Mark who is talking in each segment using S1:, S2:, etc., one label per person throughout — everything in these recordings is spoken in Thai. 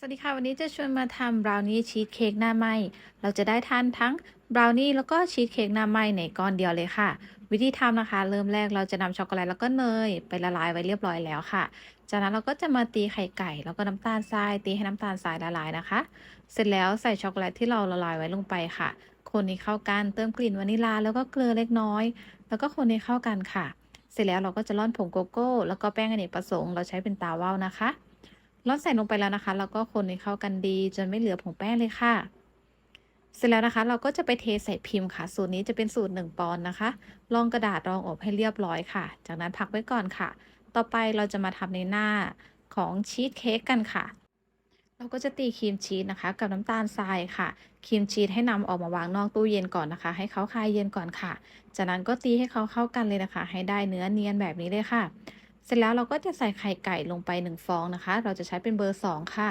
S1: สวัสดีค่ะ วันนี้จะชวนมาทำบราวนี่ชีสเค้กหน้าไหมเราจะได้ทานทั้งบราวนี่แล้วก็ชีสเค้กหน้าไหมในก้อนเดียวเลยค่ะ วิธีทำนะคะ เริ่มแรกเราจะนำช็อกโกแลตแล้วก็เนยไปละลายไว้เรียบร้อยแล้วค่ะ จากนั้นเราก็จะมาตีไข่ไก่แล้วก็น้ำตาลทรายตีให้น้ำตาลทรายละลายนะคะ เสร็จแล้วใส่ช็อกโกแลตที่เราละลายไว้ลงไปค่ะ คนให้เข้ากันเติมกลิ่นวานิลลาแล้วก็เกลือเล็กน้อย แล้วก็คนให้เข้ากันค่ะ เสร็จแล้วเราก็จะร่อนผงโกโก้ แล้วก็แป้งอเนกประสงค์เราใช้เป็นตาว่าวนะคะ ร่อนใส่ลงไปแล้วนะคะ แล้วก็คนให้เข้ากันดีจนไม่เหลือผงแป้งเลยค่ะ เสร็จแล้วนะคะ เราก็จะไปเทใส่พิมพ์ค่ะ สูตรนี้จะเป็นสูตร 1 ปอนด์นะคะ รองกระดาษรองอบให้เรียบร้อยค่ะ จากนั้นพักไว้ก่อนค่ะ ต่อไปเราจะมาทำในหน้าของชีสเค้กกันค่ะ เราก็จะตีครีมชีสนะคะ กับน้ำตาลทรายค่ะครีมชีสให้นำออกมาวางนอกตู้เย็นก่อนนะคะ ให้เขาคลายเย็นก่อนค่ะ จากนั้นก็ตีให้เขาเข้ากันเลยนะคะ ให้ได้เนื้อเนียนแบบนี้เลยค่ะ เสร็จแล้วเราก็จะใส่ไข่ไก่ลงไป 1 ฟองนะคะ เราจะใช้เป็นเบอร์ 2 ค่ะ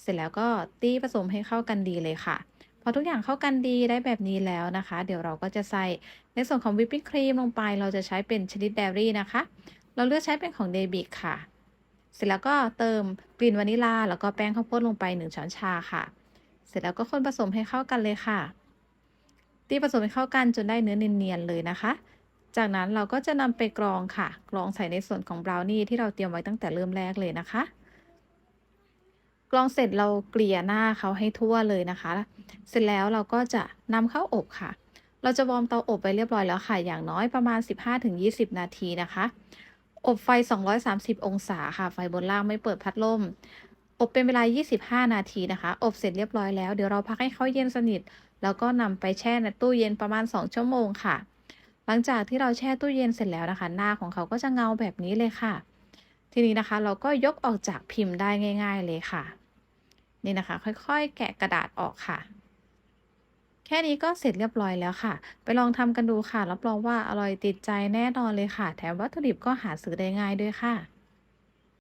S1: เสร็จแล้วก็ตีผสมให้เข้ากันดีเลยค่ะ พอทุกอย่างเข้ากันดีได้แบบนี้แล้วนะคะ เดี๋ยวเราก็จะใส่ในส่วนของวิปปิ้งครีมลงไป เราจะใช้เป็นชนิดแบรี่นะคะ เราเลือกใช้เป็นของเดบิกค่ะ เสร็จแล้วก็เติมกลิ่นวานิลาแล้วก็แป้งข้าวโพดลงไป 1 ช้อนชาค่ะ เสร็จแล้วก็คนผสมให้เข้ากันเลยค่ะ ตีผสมให้เข้ากันจนได้เนื้อเนียนๆเลยนะคะ จากนั้นเราก็จะนำไปกรองค่ะ กรองใส่ในส่วนของบราวนี่ที่เราเตรียมไว้ตั้งแต่เริ่มแรกเลยนะคะ กรองเสร็จเราเกลี่ยหน้าเขาให้ทั่วเลยนะคะ เสร็จแล้วเราก็จะนำเข้าอบค่ะ เราจะวอร์มเตาอบไปเรียบร้อยแล้วค่ะ อย่างน้อยประมาณ 15-20 นาทีนะคะ อบไฟ 230 องศาค่ะ ไฟบนล่างไม่เปิดพัดลม อบเป็นเวลา 25 นาทีนะคะ อบเสร็จเรียบร้อยแล้ว เดี๋ยวเราพักให้เขาเย็นสนิท แล้วก็นำไปแช่ในตู้เย็นประมาณ 2 ชั่วโมงค่ะ ลังจากที่เราแช่ตู้เย็นเสร็จแล้วนะคะ หน้าของเขาก็จะเงาแบบนี้เลยค่ะ ทีนี้นะคะเราก็ยกออกจากพิมพ์ได้ง่าย ๆเลยค่ะ นี่นะคะ ค่อยๆ แกะกระดาษออกค่ะ แค่นี้ก็เสร็จเรียบร้อยแล้วค่ะ ไปลองทำกันดูค่ะรับรองว่าอร่อยติดใจแน่นอนเลยค่ะ แถมวัตถุดิบก็หาซื้อได้ง่ายด้วยค่ะ